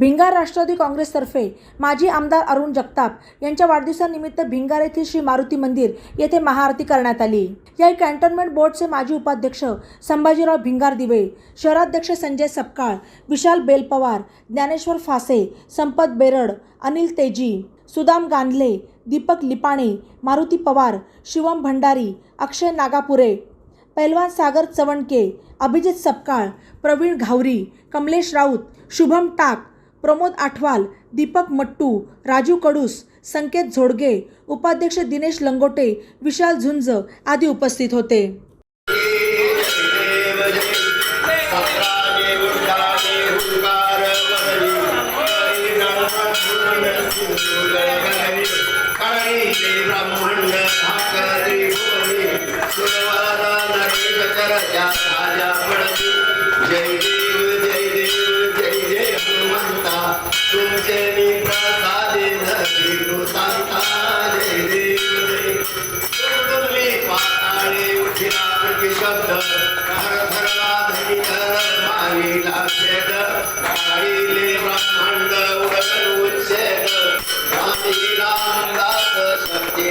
भिंगार राष्ट्रवादी काँग्रेसतर्फे माजी आमदार अरुण जगताप यांच्या वाढदिवसानिमित्त भिंगार येथील श्री मारुती मंदिर येथे महाआरती करण्यात आली. यावेळी कॅन्टोन्मेंट बोर्डचे माजी उपाध्यक्ष संभाजीराव भिंगार दिवे शहराध्यक्ष संजय सपकाळ विशाल बेलपवार ज्ञानेश्वर फासे संपत बेरड अनिल तेजी सुदाम गांधले दीपक लिपाणे मारुती पवार शिवम भंडारी अक्षय नागापुरे पैलवान सागर चवणके अभिजित सपकाळ प्रवीण घावरी कमलेश राऊत शुभम टाक प्रमोद आठवाल दीपक मट्टू राजू कडूस संकेत झोडगे उपाध्यक्ष दिनेश लंगोटे विशाल झुंज आदी उपस्थित होते. जय तुमचे मी प्रसादे धरी सांता जय देव तुम्ही पाताळे उठिला प्रति शब्द हर धरला धरी धर मारिला छेद. काळीले ब्रह्मांड उडल उच्छेद. रामी रामदास शक्ती जय